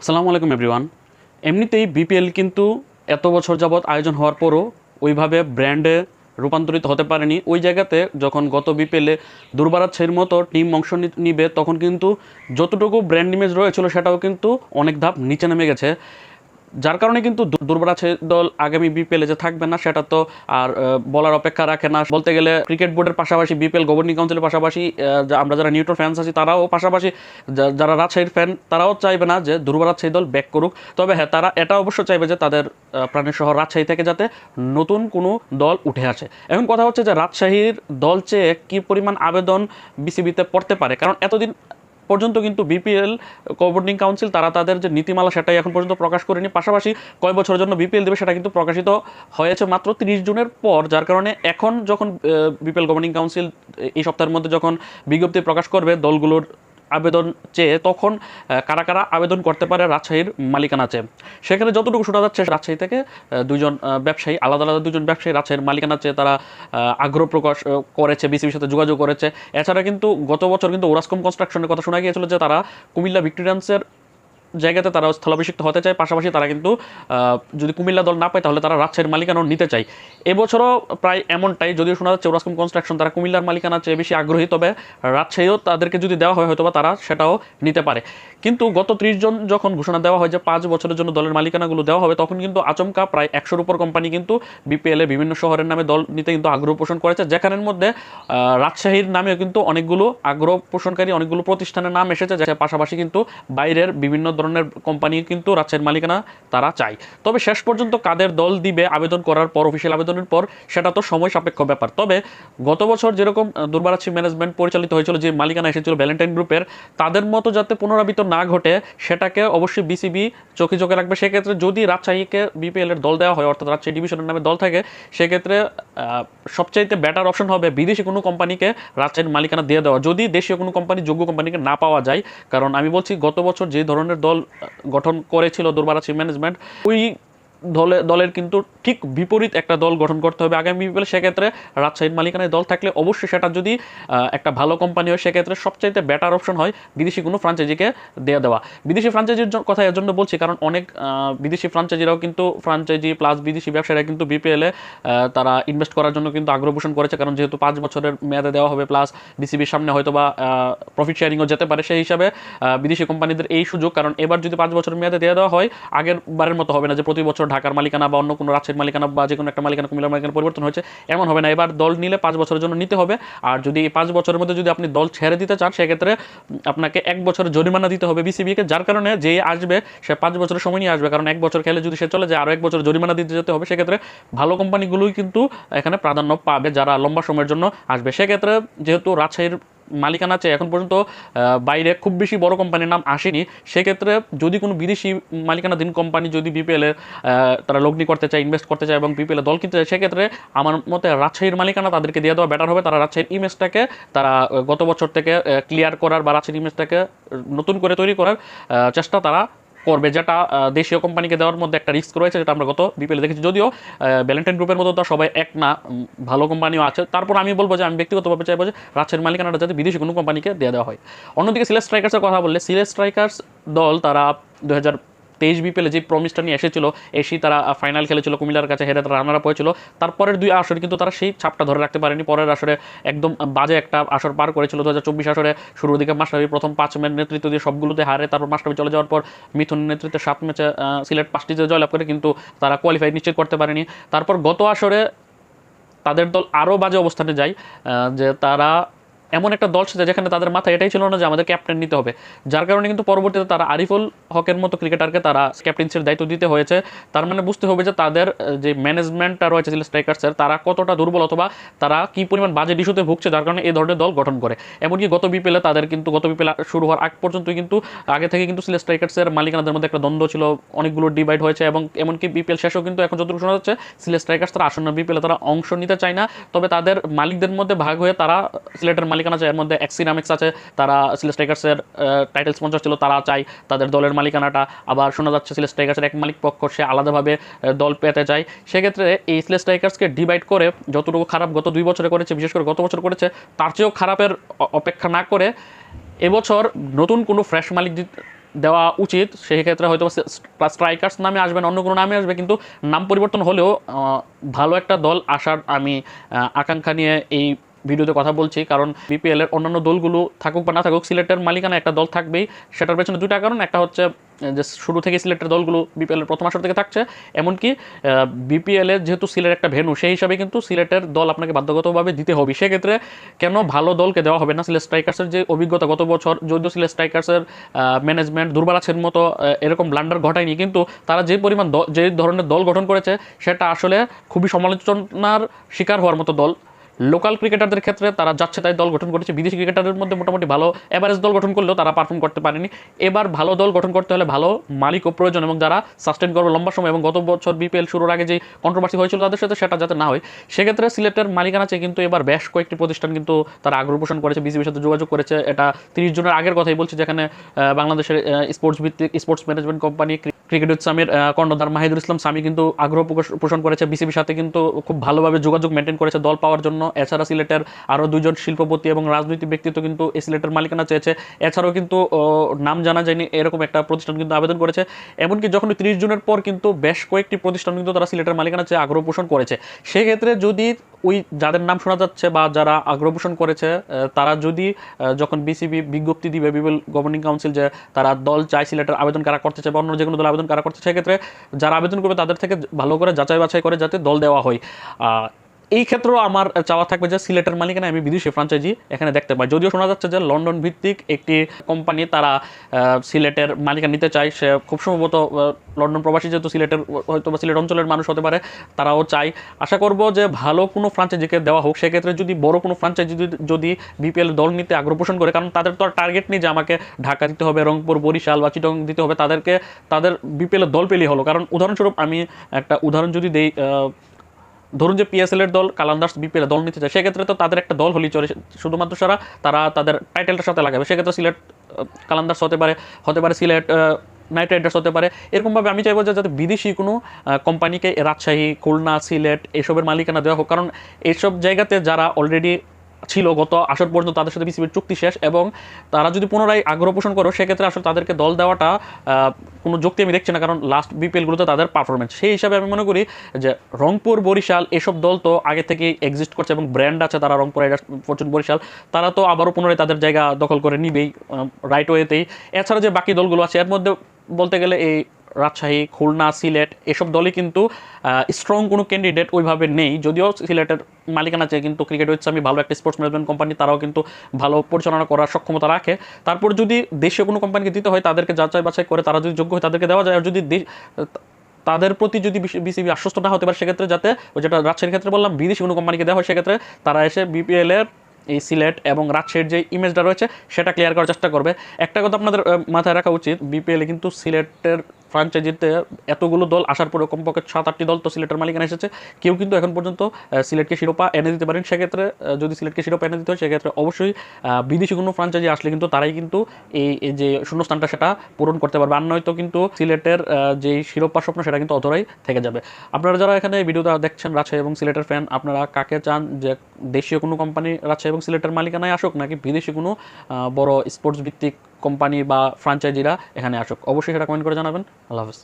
আসসালামু আলাইকুম এভরিওয়ান এমনিতেই বিপিএল কিন্তু এত বছর যাবৎ আয়োজন হওয়ার পরও ওইভাবে ব্র্যান্ডে রূপান্তরিত হতে পারেনি। ওই জায়গাতে যখন গত বিপিএলে দুর্বারাচ্ছের মতো টিম অংশ নিবে, তখন কিন্তু যতটুকু ব্র্যান্ড ইমেজ রয়েছিল, সেটাও কিন্তু অনেক ধাপ নিচে নেমে গেছে। যার কারণে কিন্তু দু- দুর্বারাচ্ছে দল আগামী বিপিএলে যে থাকবে না, সেটা তো আর বলার অপেক্ষা রাখে না। বলতে গেলে ক্রিকেট বোর্ডের পাশাপাশি বিপিএল গভর্নিং কাউন্সিলের পাশাপাশি আমরা যারা নিউট্রাল ফ্যান্স আছি, তারাও পাশাপাশি যারা রাজশাহীর ফ্যান তারাও চাইবে না যে দুর্বারাচ্ছাহী দল ব্যাক করুক। তবে হ্যাঁ তারা এটা অবশ্য চাইবে যে তাদের প্রাণের শহর রাজশাহী থেকে যাতে নতুন কোনো দল উঠে আসে। এখন কথা হচ্ছে যে রাজশাহীর দল চেয়ে কী পরিমাণ আবেদন বিসিবিতে পড়তে পারে? কারণ এতদিন পর্যন্ত কিন্তু বিপিএল গভর্নিং কাউন্সিল তারা তাদের যে নীতিমালা সেটাই এখন পর্যন্ত প্রকাশ করেনি। পাশাপাশি কয় বছরের জন্য বিপিএল দেবে সেটা কিন্তু প্রকাশিত হয়েছে মাত্র তিরিশ জুনের পর, যার কারণে এখন যখন বিপিএল গভর্নিং কাউন্সিল এই সপ্তাহের মধ্যে যখন বিজ্ঞপ্তি প্রকাশ করবে, দলগুলোর আবেদন চেয়ে তখন কারা কারা আবেদন করতে পারে রাজশাহীর মালিকানা চেয়ে। সেখানে যতটুকু শোনা যাচ্ছে, রাজশাহী থেকে দুজন ব্যবসায়ী, আলাদা আলাদা দুজন ব্যবসায়ী রাজশাহীর মালিকানা চেয়ে তারা আগ্রহ প্রকাশ করেছে, বিসিবির সাথে যোগাযোগ করেছে। এছাড়া কিন্তু গত বছর কিন্তু ওরাসকম কনস্ট্রাকশনের কথা শোনা গিয়েছিল যে তারা কুমিল্লা ভিক্টোরিয়ান্সের জায়গাতে তারা স্থলাভিষিক্ত হতে চায়। পাশাপাশি তারা কিন্তু যদি কুমিল্লা দল না পায়, তাহলে তারা রাজশাহীর মালিকানাও নিতে চায়। এবছরও প্রায় এমনটাই, যদিও শোনা যাচ্ছে ওরাসকম কনস্ট্রাকশন তারা কুমিল্লার মালিকানা চেয়ে বেশি আগ্রহী, তবে রাজশাহীও তাদেরকে যদি দেওয়া হয় হয়তো তারা সেটাও নিতে পারে। কিন্তু গত ত্রিশ জন যখন ঘোষণা দেওয়া হয় যে পাঁচ বছরের জন্য দলের মালিকানাগুলো দেওয়া হবে, তখন কিন্তু আচমকা প্রায় একশোর উপর কোম্পানি কিন্তু বিপিএলে বিভিন্ন শহরের নামে দল নিতে কিন্তু আগ্রহ পোষণ করেছে। যেখানের মধ্যে রাজশাহীর নামেও কিন্তু অনেকগুলো আগ্রহ পোষণকারী, অনেকগুলো প্রতিষ্ঠানের নাম এসেছে, যার পাশাপাশি কিন্তু বাইরের বিভিন্ন ধরনের কোম্পানি কিন্তু রাজশাহীর মালিকানা তারা চায়। তবে শেষ পর্যন্ত কাদের দল দিবে আবেদন করার পর অফিসিয়াল আবেদনের পর, সেটা তো সময় সাপেক্ষ ব্যাপার। তবে গত বছর যেরকম দুর্বারাচ্ছি ম্যানেজমেন্ট পরিচালিত হয়েছিল, যে মালিকানা এসেছিল ভ্যালেন্টাইন গ্রুপের তাদের মতো যাতে পুনরাবৃত্ত না ঘটে, সেটাকে অবশ্যই বিসিবি চোখে চোখে রাখবে। সেক্ষেত্রে যদি রাজশাহীকে বিপিএল এর দল দেওয়া হয়, অর্থাৎ রাজশাহী ডিভিশনের নামে দল থাকে, সেক্ষেত্রে সবচাইতে বেটার অপশন হবে বিদেশি কোনো কোম্পানিকে রাজশাহীর মালিকানা দিয়ে দেওয়া। যদি দেশীয় কোনো কোম্পানি যোগ্য কোম্পানিকে না পাওয়া যায়, কারণ আমি বলছি গত বছর যে ধরনের দল আহ, গঠন করেছিল দুর্বার ম্যানেজমেন্ট ওই দলে, দলের কিন্তু ঠিক বিপরীত একটা দল গঠন করতে হবে আগামী বিপিএল। সেক্ষেত্রে রাজশাহীর মালিকানায় দল থাকলে অবশ্যই সেটা যদি একটা ভালো কোম্পানি হয়, সেক্ষেত্রে সবচাইতে বেটার অপশন হয় বিদেশি কোনো ফ্রাঞ্চাইজিকে দেওয়া দেওয়া। বিদেশি ফ্রাঞ্চাইজির কথা এর জন্য বলছি কারণ অনেক বিদেশি ফ্রাঞ্চাইজিরাও কিন্তু ফ্রাঞ্চাইজি প্লাস বিদেশি ব্যবসায়ীরা কিন্তু বিপিএলে তারা ইনভেস্ট করার জন্য কিন্তু আগ্রহ পোষণ করেছে কারণ যেহেতু পাঁচ বছরের মেয়াদে দেওয়া হবে প্লাস বিসিবির সামনে হয়তো বা প্রফিট শেয়ারিংও যেতে পারে সেই হিসাবে বিদেশি কোম্পানিদের এই সুযোগ। কারণ এবার যদি পাঁচ বছরের মেয়াদে দিয়ে দেওয়া হয়, আগের বারের মতো হবে না যে প্রতি বছর ঢাকার মালিকানা বা অন্য কোনো রাজশাহীর মালিকানা বা যে কোনো একটা মালিকানা কুমিল্লার মালিকানা পরিবর্তন হয়েছে, এমন হবে না। এবার দল নিলে পাঁচ বছরের জন্য নিতে হবে। আর যদি এই পাঁচ বছরের মধ্যে যদি আপনি দল ছেড়ে দিতে চান, সেক্ষেত্রে আপনাকে এক বছরের জরিমানা দিতে হবে বিসিবিকে, যার কারণে যে আসবে, সে পাঁচ বছরের সময় নিয়ে আসবে। কারণ এক বছর খেলে যদি সে চলে যায় আরও এক বছর জরিমানা দিতে যেতে হবে, সেক্ষেত্রে ভালো কোম্পানিগুলোই কিন্তু এখানে প্রাধান্য পাবে যারা লম্বা সময়ের জন্য আসবে। সেক্ষেত্রে যেহেতু রাজশাহীর মালিকানা আছে এখন পর্যন্ত বাইরে খুব বেশি বড় কোম্পানির নাম আসেনি। সেক্ষেত্রে যদি কোনো বিদেশি মালিকানাধীন কোম্পানি যদি বিপিএলে তারা লগ্নি করতে চায় ইনভেস্ট করতে চায় এবং বিপিএলে দল কিনতে চায়, সেক্ষেত্রে আমার মতে রাজশাহীর মালিকানা তাদেরকে দিয়ে দেওয়া বেটার হবে। তারা রাজশাহীর ইমেজটাকে তারা গত বছর থেকে ক্লিয়ার করার বা রাজশাহীর ইমেজটাকে নতুন করে তৈরি করার চেষ্টা তারা করবে, যেটা দেশীয় কোম্পানিকে দেওয়ার মধ্যে একটা রিস্ক রয়েছে, যেটা আমরা গত বিপিএলে দেখেছি। যদিও ব্যালেন্টাইন গ্রুপের মতো তো সবাই এক না ভালো কোম্পানিও আছে। তারপর আমি বলব যে, আমি ব্যক্তিগতভাবে চাইব যে রাজশাহীর মালিকানাটা যাতে বিদেশি কোনো কোম্পানিকে দেওয়া হয়। অন্যদিকে সিলেট স্ট্রাইকার্সের কথা বললে, সিলেট স্ট্রাইকার্স দল তারা দু হাজার তেইশ বিপিএলে যে প্রমিসটা নিয়ে এসেছিল, এসেই তারা ফাইনাল খেলেছিল, কুমিল্লার কাছে হেরে তারা রানার আপ হয়েছিল। তারপরের দুই আসরে কিন্তু তারা সেই ছাপটা ধরে রাখতে পারেনি। পরের আসরে একদম বাজে একটা আসর পার করেছিল দু হাজার চব্বিশ আসরে। শুরুর দিকে মাস্টারবি প্রথম পাঁচ ম্যাচ নেতৃত্ব দিয়ে সবগুলোতে হারে, তারপর মাস্টারবি চলে যাওয়ার পর মিথুন নেতৃত্বে সাত ম্যাচে সিলেট পাঁচটিতে জয়লাভ করে কিন্তু তারা কোয়ালিফাই নিশ্চিত করতে পারেনি। তারপর গত আসরে তাদের দল আরও বাজে অবস্থানে যায় যে তারা এমন একটা দল সাথে যেখানে তাদের মাথায় এটাই ছিল না যে আমাদের ক্যাপ্টেন নিতে হবে। যার কারণে কিন্তু পরবর্তীতে তারা আরিফুল হকের মতো ক্রিকেটারকে তারা ক্যাপ্টেন্সির দায়িত্ব দিতে হয়েছে। তার মানে বুঝতে হবে যে তাদের যে ম্যানেজমেন্টটা রয়েছে স্ট্রাইকার্সের তারা কতটা দুর্বল অথবা তারা কি পরিমাণ বাজে ইস্যুতে ভুগছে যার কারণে এই ধরনের দল গঠন করে। এমনকি গত বিপিএলে তাদের কিন্তু, গত বিপিএল শুরু হওয়ার আগ পর্যন্ত কিন্তু, আগে থেকে কিন্তু সিলেট স্ট্রাইকার্সের মালিকানাদের মধ্যে একটা দ্বন্দ্ব ছিল, অনেকগুলো ডিভাইড হয়েছে এবং এমনকি বিপিএল শেষও কিন্তু এখন যতটুকু শোনা যাচ্ছে সিলেট স্ট্রাইকার্স তারা আসন্ন বিপিএলে তারা অংশ নিতে চায় না। তবে তাদের মালিকদের মধ্যে ভাগ হয়ে তারা সিলেটের মালিকানা চায় এর মধ্যে এক্সিনামিক্স আছে, তারা সিলেট স্ট্রাইকার্সের টাইটেল স্পন্সর ছিল, তারা চায় তাদের দলের মালিকানাটা। আবার শোনা যাচ্ছে সিলেট স্ট্রাইকার্সের এক মালিক পক্ষ, সে আলাদাভাবে দল পেতে চায়। সেক্ষেত্রে এই সিলেট স্ট্রাইকার্সকে ডিভাইড করে, যতটুকু খারাপ গত দুই বছরে করেছে, বিশেষ করে গত বছর করেছে, তার চেয়েও খারাপের অপেক্ষা না করে, এবছর নতুন কোনো ফ্রেশ মালিক দেওয়া উচিত। সেই ক্ষেত্রে হয়তো স্ট্রাইকার্স নামে আসবেন, অন্য কোনো নামে আসবে, কিন্তু নাম পরিবর্তন হলেও ভালো একটা দল আসার আমি আকাঙ্ক্ষা নিয়ে এই ভিডিওতে কথা বলছি, কারণ বিপিএল এর অন্যান্য দলগুলো থাকুক বা না থাকুক, সিলেটের মালিকানা একটা দল থাকবেই। সেটার পেছনে দুটা কারণ, একটা হচ্ছে যে শুরু থেকে সিলেটের দলগুলো বিপিএল এর প্রথম আসর থেকে থাকছে, এমনকি বিপিএল যেহেতু সিলেট একটা ভেনু সেই হিসাবে কিন্তু সিলেটের দল আপনাকে বাধ্যগতভাবে দিতে হবে। সেক্ষেত্রে কেন ভালো দলকে দেওয়া হবে না? সিলেট স্ট্রাইকার্সের যে অভিজ্ঞতা গত বছর, যদিও সিলেট স্ট্রাইকার্সের ম্যানেজমেন্ট দুর্বল আছেন মতো এরকম ব্লান্ডার ঘটায়নি, কিন্তু তারা যে পরিমাণ যে ধরনের দল গঠন করেছে, সেটা আসলে খুবই সমালোচনার শিকার হওয়ার মতো দল। লোকাল ক্রিকেটারদের ক্ষেত্রে তারা যাচ্ছে তাই দল গঠন করেছে। বিদেশি ক্রিকেটারদের মধ্যে মোটামুটি ভালো এভারেজ দল গঠন করলেও তারা পারফর্ম করতে পারেনি। এবার ভালো দল গঠন করতে হলে ভালো মালিকও প্রয়োজন এবং যারা সাস্টেন করবে লম্বা সময় এবং গত বছর বিপিএল শুরুর আগে যে কন্ট্রোভার্সি হয়েছিল তাদের সাথে সেটা যাতে না হয়, সেক্ষেত্রে সিলেটের মালিকানা চেয়ে কিন্তু এবার বেশ কয়েকটি প্রতিষ্ঠান কিন্তু তারা আগ্রহ পোষণ করেছে। বিসিবির সাথে যোগাযোগ করেছে। এটা তিরিশ জনের আগের কথাই বলছি, যেখানে বাংলাদেশের স্পোর্টস ভিত্তিক sports management company cricket Samir আহ, কর্ণধার মাহিদুল ইসলাম সামি কিন্তু আগ্রহ পোষণ করেছে। বিসিবির সাথে কিন্তু খুব ভালোভাবে যোগাযোগ মেনটেন করেছে দল পাওয়ার জন্য। এছাড়া সিলেটের আরও দুজন শিল্পপতি এবং রাজনৈতিক ব্যক্তিত্ব কিন্তু এই সিলেটের মালিকানা চেয়েছে। এছাড়াও কিন্তু নাম জানা যায়নি এরকম একটা প্রতিষ্ঠান কিন্তু আবেদন করেছে। এমনকি যখন তিরিশ জনের পর কিন্তু বেশ কয়েকটি প্রতিষ্ঠান কিন্তু তারা সিলেটের মালিকানা চেয়ে আগ্রহ পোষণ করেছে। সেক্ষেত্রে যদি ওই যাদের নাম শোনা যাচ্ছে বা যারা আগ্রহ পোষণ করেছে তারা যদি যখন বিসিবি বিজ্ঞপ্তি দিবে বিবিএল গভর্নিং কাউন্সিল যে তারা দল চাই সিলেটের আবেদন কারা করতে চায় বা অন্য যে কোনো দল আবেদন কারা করতে সেক্ষেত্রে যারা আবেদন করবে তাদের থেকে ভালো করে যাচাই বাছাই করে যাতে দল দেওয়া হয়। এই ক্ষেত্রেও আমার চাওয়া থাকবে যে সিলেটের মালিকানা আমি বিদেশি ফ্রাঞ্চাইজি এখানে দেখতে পাই। যদিও শোনা যাচ্ছে যে লন্ডন ভিত্তিক একটি কোম্পানি তারা সিলেটের মালিকানা নিতে চায়। সে খুব সম্ভবত লন্ডন প্রবাসী যেহেতু সিলেটের হয়তো বা সিলেট অঞ্চলের মানুষ হতে পারে, তারাও চায়। আশা করব যে ভালো কোনো ফ্রাঞ্চাইজিকে দেওয়া হোক। সেক্ষেত্রে যদি বড় কোনো ফ্রাঞ্চাইজি যদি- বিপিএল দল নিতে আগ্রহ পোষণ করে, কারণ তাদের তো আর টার্গেট নেই যে আমাকে ঢাকা দিতে হবে, রংপুর, বরিশাল বা চিটং দিতে হবে। তাদেরকে, তাদের বিপিএল দল পেলেই হলো। কারণ উদাহরণস্বরূপ আমি একটা উদাহরণ যদি দেই ধরুন যে পিএসএল এর দল কালান্দার্স বিপিএল দল নিতে চায়, সেক্ষেত্রে তো তাদের একটা দল হলি চলে। শুধুমাত্র সারা তারা তাদের টাইটেলটার সাথে লাগাবে। সেক্ষেত্রে সিলেট কালান্দার্স হতে পারে হতে পারে সিলেট নাইট রাইডার্স হতে পারে। এরকমভাবে আমি চাইব যে যাতে বিদেশি কোনো কোম্পানিকে রাজশাহী, খুলনা সিলেট এসবের মালিকানা দেওয়া হোক। কারণ এইসব জায়গাতে যারা অলরেডি ছিল গত আসর পর্যন্ত তাদের সাথে বিসিবির চুক্তি শেষ এবং তারা যদি পুনরায় আগ্রহ পোষণ করো, সেক্ষেত্রে আসলে তাদেরকে দল দেওয়াটা কোনো যুক্তি আমি দেখছি না, কারণ লাস্ট বিপিএলগুলোতে তাদের পারফরমেন্স সেই হিসাবে আমি মনে করি যে রংপুর, বরিশাল এসব দল তো আগে থেকেই এক্সিস্ট করছে এবং ব্র্যান্ড আছে তারা, রংপুর রাইডার্স ফরচুন বরিশাল। তারা তো আবারও পুনরায় তাদের জায়গা দখল করে নিবেই রাইট ওয়েতেই এছাড়া যে বাকি দলগুলো আছে, এর মধ্যে বলতে গেলে এই রাজশাহী, খুলনা, সিলেট এসব দলই কিন্তু স্ট্রং কোনো ক্যান্ডিডেট ওইভাবে নেই। যদিও সিলেটের মালিকানা আছে কিন্তু ক্রিকেট হচ্ছে, আমি ভালো একটা স্পোর্টস ম্যানেজমেন্ট কোম্পানি তারাও কিন্তু ভালো পরিচালনা করার সক্ষমতা রাখে। তারপর যদি দেশে কোনো কোম্পানিকে দিতে হয়, তাদেরকে যাচাই বাছাই করে, তারা যদি যোগ্য হয়, তাদেরকে দেওয়া যায়। আর যদি তাদের প্রতি যদি বিসিবি আশ্বস্ত না হতে পারে, সেক্ষেত্রে যাতে ওই যেটা রাজশাহীর ক্ষেত্রে বললাম, বিদেশি কোনো কোম্পানিকে দেওয়া হয়, সেক্ষেত্রে তারা এসে বিপিএল এর এই সিলেট এবং রাজশাহীর যে ইমেজটা রয়েছে, সেটা ক্লিয়ার করার চেষ্টা করবে। একটা কথা আপনাদের মাথায় রাখা উচিত বিপিএলে কিন্তু সিলেটের ফ্রাঞ্চাইজিতে এতগুলো দল আসার পরে কমপক্ষে সাত, আটটি দল তো সিলেটের মালিকানা এসেছে। কেউ কিন্তু এখন পর্যন্ত সিলেটকে শিরোপা এনে দিতে পারেন। সেক্ষেত্রে যদি সিলেটকে শিরোপা এনে দিতে হয়, সেক্ষেত্রে অবশ্যই বিদেশি কোনো ফ্রাঞ্চাইজি আসলে কিন্তু তারাই কিন্তু এই যে শূন্যস্থানটা সেটা পূরণ করতে পারবে। আর নয়তো কিন্তু সিলেটের যে শিরোপা স্বপ্ন সেটা কিন্তু অধরাই থেকে যাবে। আপনারা যারা এখানে ভিডিওটা দেখছেন রাজশাহী এবং সিলেটের ফ্যান আপনারা কাকে চান যে দেশীয় কোনো কোম্পানি রাজশাহী এবং সিলেটের মালিকানায় আসুক, নাকি বিদেশি কোনো বড় স্পোর্টস ভিত্তিক কোম্পানি বা ফ্রাঞ্চাইজিরা এখানে আসুক। অবশ্যই সেটা কমেন্ট করে জানাবেন। আল্লাহ হাফেজ।